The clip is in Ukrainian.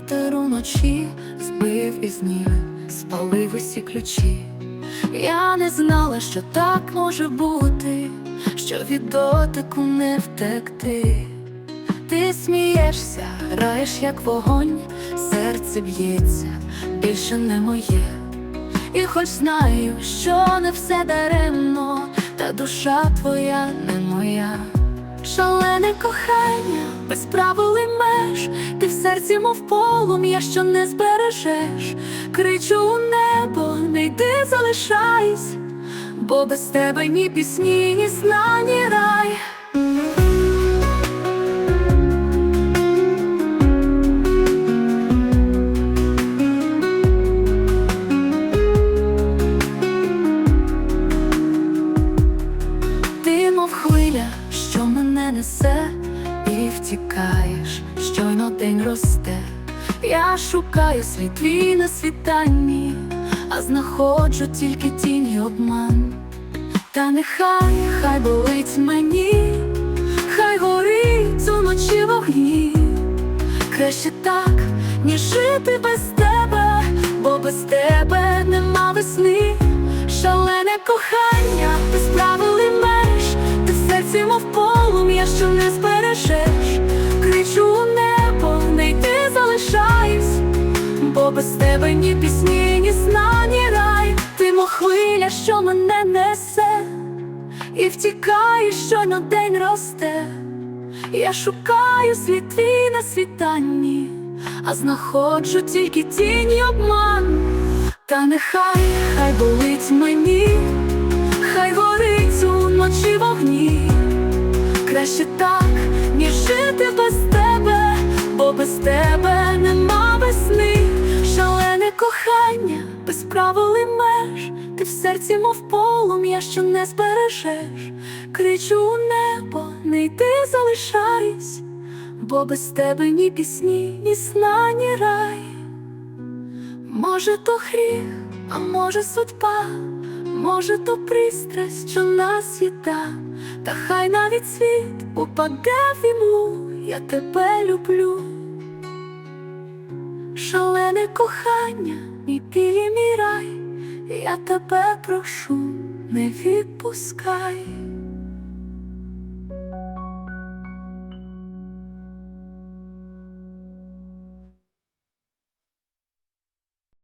вночі збив із ніг, спалив усі ключі. Я не знала, що так може бути, що від дотику не втекти. Ти смієшся, граєш як вогонь, серце б'ється, більше не моє. І хоч знаю, що не все даремно, та душа твоя не моя. Шалене кохання, без правил і меж, ти в серці, мов полум'я, що не збережеш. Кричу у небо, не йди, залишайсь, бо без тебе ні пісні, ні сна, ні рай. Ти, мов хвиля, що мене несе, щойно день росте. Я шукаю свій твій на світанні, а знаходжу тільки тінь і обман. Та нехай, хай болить мені, хай горить уночі вогні. Краще так, ніж жити без тебе, бо без тебе нема весни. Шалене кохання, без правил і меж, ти серці, мов полум'я, що не збережеш. Бо без тебе ні пісні, ні сна, ні рай. Ти мов хвиля, що мене несе, і втікає, щойно день росте. Я шукаю світ твій на світанні, а знаходжу тільки тінь і обман. Та нехай, хай болить мені, хай горить уночі вогні. Краще так, ніж жити без тебе, бо без тебе кохання, без правил і меж, ти в серці, мов полум'я, що не збережеш. Кричу у небо, не йди, залишайсь, бо без тебе ні пісні, ні сна, ні рай. Може, то гріх, а може судьба, може, то пристрасть, що нас їда, та хай навіть світ упаде в імлу, я тебе люблю. Шалене кохання, мій білі мій рай, я тебе прошу, не відпускай.